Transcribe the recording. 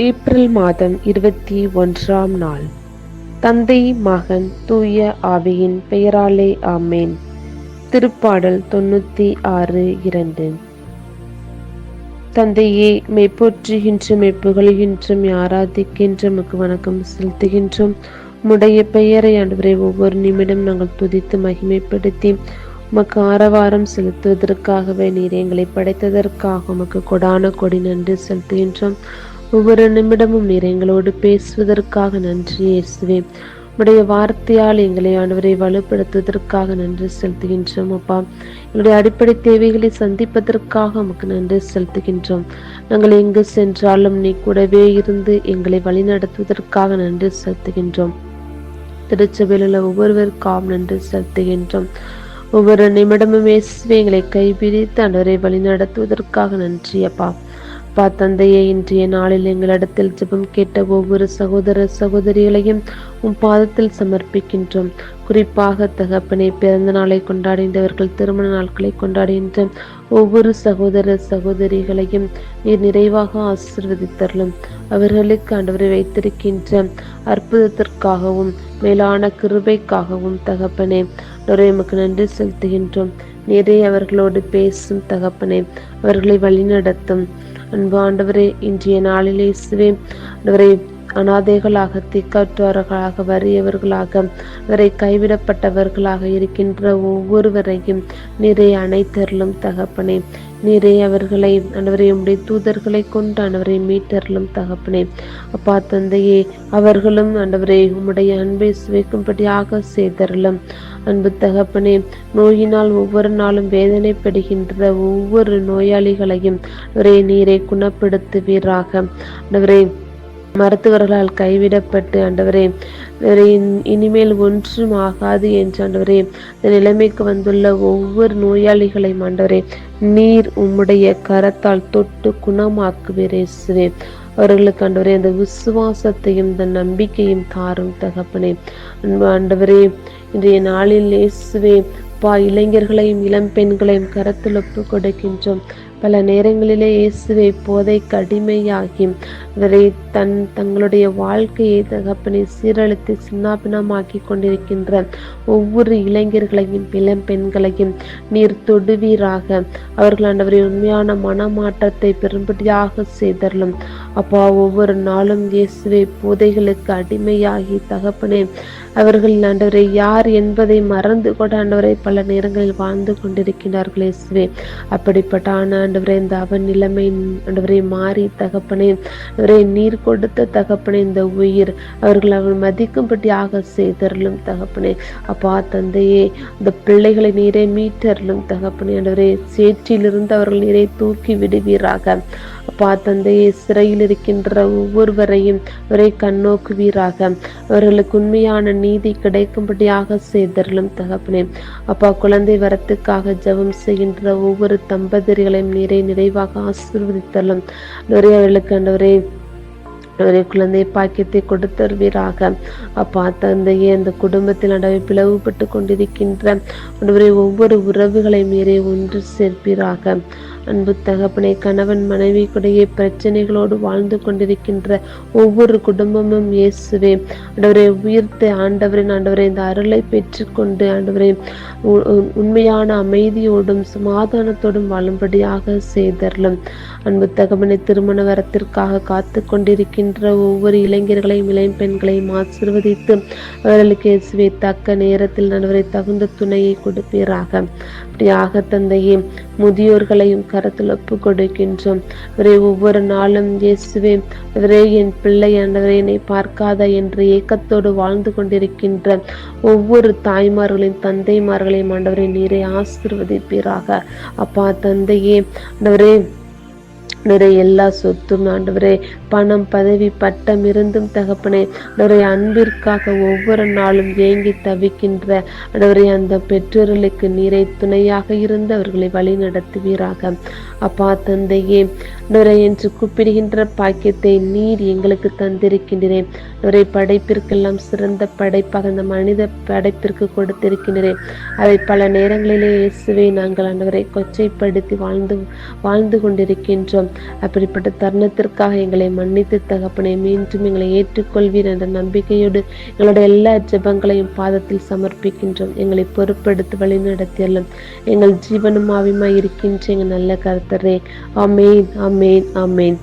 April மாதம் இருபத்தி ஒன்றாம் நாள். தந்தை மகன் தூய ஆவியின் பெயராலே ஆமேன். திருப்பாடல் தொண்ணூத்தி ஆறு இரண்டு. தந்தையே மெய்ப்போற்றுகின்றும் மெய்ப்புகழ்கின்றும் ஆராதிக்கின்ற மக்கு வணக்கம் செலுத்துகின்றோம். உம்முடைய பெயரை அன்றுவரை ஒவ்வொரு நிமிடம் நாங்கள் துதித்து மகிமைப்படுத்தி உமக்கு ஆரவாரம் செலுத்துவதற்காகவே நீர் எங்களை படைத்ததற்காக உமக்கு கொடான கொடி நன்றி செலுத்துகின்றோம். ஒவ்வொரு நிமிடமும் நீர் எங்களோடு பேசுவதற்காக நன்றி இயேசுவே. உடைய வார்த்தையால் எங்களை ஆண்டவரை வலுப்படுத்துவதற்காக நன்றி செலுத்துகின்றோம் அப்பா. எங்களுடைய அடிப்படை தேவைகளை சந்திப்பதற்காக உமக்கு நன்றி செலுத்துகின்றோம். நாங்கள் எங்கு சென்றாலும் நீ கூடவே இருந்து எங்களை வழிநடத்துவதற்காக நன்றி செலுத்துகின்றோம். திருச்சபையில் உள்ள ஒவ்வொருவருக்காகவும் நன்றி செலுத்துகின்றோம். ஒவ்வொரு நிமிடமும் இயேசுவே எங்களை கைபிடித்து அன்றரை வழி நடத்துவதற்காக நன்றி அப்பா. அப்பா தந்தையே இன்றைய நாளில் எங்களிடத்தில் ஜெபம் கேட்ட ஒவ்வொரு சகோதர சகோதரிகளையும் உன் பாதத்தில் சமர்ப்பிக்கின்றோம். குறிப்பாக தகப்பனை பிறந்த நாளை கொண்டாடுகின்றவர்கள் திருமண நாட்களை கொண்டாடுகின்ற ஒவ்வொரு சகோதர சகோதரிகளையும் நீர் நிறைவாக ஆசிர்வதித்தரலும். அவர்களுக்கு ஆண்டவரை வைத்திருக்கின்ற அற்புதத்திற்காகவும் மேலான கிருபைக்காகவும் தகப்பனே எமக்கு நன்றி செலுத்துகின்றோம். நிறைய அவர்களோடு பேசும் தகப்பனே அவர்களை வழிநடத்தும். அன்பு ஆண்டவரே இன்றைய நாளிலே இயேசுவே ஆண்டவரை அனாதைகளாக திக்கற்றவர்களாக வறியவர்களாக அவரை கைவிடப்பட்டவர்களாக இருக்கின்ற ஒவ்வொருவரையும் நிறைய அனைத்தருளும் தகப்பனே. நீரே அவர்களை அனைவரை உடைய தூதர்களை கொண்டு அனைவரை மீட்டர்களும் தகப்பனே. அப்பா தந்தையே அவர்களும் அன்றவரை உம்முடைய அன்பை சுவைக்கும்படியாக செய்தரலும் அன்பு தகப்பனே நோயினால் ஒவ்வொரு நாளும் வேதனைப்படுகின்ற ஒவ்வொரு நோயாளிகளையும் அவரை நீரை குணப்படுத்துவீராக. ஆண்டவரே மருத்துவர்களால் கைவிடப்பட்டு ஆண்டவரே இனிமேல் ஒன்றும் ஆகாது என்று ஆண்டவரே இந்த நிலைமைக்கு வந்துள்ள ஒவ்வொரு நோயாளிகளையும் ஆண்டவரே நீர் உம்முடைய கரத்தால் தொட்டு குணமாக்குவீரேசுவே அவர்களுக்கு ஆண்டவரே அந்த விசுவாசத்தையும் இந்த நம்பிக்கையும் தாரும் தகப்பனே. அன்பு ஆண்டவரே இன்றைய நாளில் இயேசுவே பா இளைஞர்களையும் இளம் பெண்களையும் கரத்தில் ஒப்பு கொடுக்கின்றோம் பல நேரங்களிலே இயேசுவை போதை கடுமையாகி இவரை தன் தங்களுடைய வாழ்க்கையை தகப்பனை சீரழித்து சின்னாபினமாக்கி கொண்டிருக்கின்ற ஒவ்வொரு இளைஞர்களையும் இளம் பெண்களையும் நீர் தொடுவீராக. அவர்கள் ஆண்டவரை உண்மையான மனமாற்றத்தை பெரும்படியாக செய்தரலும் அப்பா ஒவ்வொரு நாளும் இயேசுவை போதைகளுக்கு அடிமையாகி தகப்பனே அவர்கள் ஆண்டவரை யார் என்பதை மறந்து கூட ஆண்டவரை பல நேரங்களில் வாழ்ந்து கொண்டிருக்கிறார்கள் இயேசுவே. அப்படிப்பட்ட ஆண்டவரை இந்த அவன் நிலைமை ஆண்டவரை மாறி தகப்பனே அவரை நீர் கொடுத்த தகப்பனே இந்த உயிர். அவர்கள் அவள் மதிக்கும்படியாக செய்தரலும் தகப்பனே. அப்பா தந்தையே இந்த பிள்ளைகளை நீரை மீட்டரலும் தகப்பனே. ஆண்டவரை சேற்றிலிருந்து அவர்கள் நீரை தூக்கி விடுவீராக. அப்பா தந்தையை சிறையில் இருக்கின்ற ஒவ்வொருவரையும் அவரை கண்ணோக்குவீராக. அவர்களுக்கு உண்மையான நீதி கிடைக்கும்படியாக செய்தருளும் தகப்பனே. அப்பா குழந்தை வரத்துக்காக ஜெபம் செய்கின்ற ஒவ்வொரு தம்பதிகளையும் நீரை நிறைவாக ஆசீர்வதித்தரலும் நிறைய அவர்களுக்கு அண்டவரே ஒரு குழந்தை பாக்கியத்தை கொடுத்தருவீராக. அப்பா தந்தையே அந்த குடும்பத்தில் அடவை பிளவுபட்டு கொண்டிருக்கின்ற ஒவ்வொரு உறவுகளை மீறி ஒன்று சேர்ப்பீராக. அன்பு தகப்பனை கணவன் மனைவி கூடைய பிரச்சனைகளோடு வாழ்ந்து கொண்டிருக்கின்ற ஒவ்வொரு குடும்பமும் இயேசுவே. ஆண்டவரை உயிர்த்த ஆண்டவரின் ஆண்டவரை இந்த அருளை பெற்றுக்கொண்டு ஆண்டவரை உண்மையான அமைதியோடும் சமாதானத்தோடும் வாழும்படியாக செய்தரலும் அன்பு தகப்பனை திருமண வரத்திற்காக காத்து கொண்டிருக்கின்ற ஒவ்வொரு இளைஞர்களையும் இளைம்பெண்களையும் ஆசிர்வதித்து அவர்களுக்கு இயேசுவை தக்க நேரத்தில் நடுவரை தகுந்த துணையை கொடுப்பீராக. அப்படியாக தந்தையே முதியோர்களையும் கரத்தில் ஒப்பு கொடுக்கின்றோம். அவரை ஒவ்வொரு நாளும் இயேசுவே அவரே என் பிள்ளை ஆண்டவரை என்னை பார்க்காத என்ற ஏக்கத்தோடு வாழ்ந்து கொண்டிருக்கின்ற ஒவ்வொரு தாய்மார்களின் தந்தைமார்களையும் ஆண்டவரை நீரை ஆசிர்வதிப்பீராக. அப்பா தந்தையே ஆண்டவரே நிறைய எல்லா சொத்தும் ஆண்டவரே பணம் பதவி பட்டம் இருந்தும் தகப்பனே நிறைய அன்பிற்காக ஒவ்வொரு நாளும் ஏங்கி தவிக்கின்ற ஆண்டவரே அந்த பெற்றோர்களுக்கு நீரை துணையாக இருந்து அவர்களை வழி நடத்துவீராக. அப்பா தந்தையே நுரை என்று கூப்பிடுகின்ற பாக்கியத்தை நீர் எங்களுக்கு தந்திருக்கின்றேன் நுரை படைப்பிற்கெல்லாம் சிறந்த படைப்பாக இந்த மனித படைப்பிற்கு கொடுத்திருக்கின்றேன் அதை பல நேரங்களிலே இயேசுவை நாங்கள் அன்றுவரை கொச்சைப்படுத்தி வாழ்ந்து வாழ்ந்து கொண்டிருக்கின்றோம். அப்படிப்பட்ட தருணத்திற்காக எங்களை மன்னித்து தகப்பனை மீண்டும் எங்களை ஏற்றுக்கொள்வீர் என்ற நம்பிக்கையோடு எங்களுடைய எல்லா ஜெபங்களையும் பாதத்தில் சமர்ப்பிக்கின்றோம். எங்களை பொறுப்படுத்தி வழிநடத்தியல்லும் எங்கள் ஜீவனும் ஆவியுமாய் இருக்கின்ற எங்கள் நல்ல கருத்தரே. அமேன் அமேன் அமேன்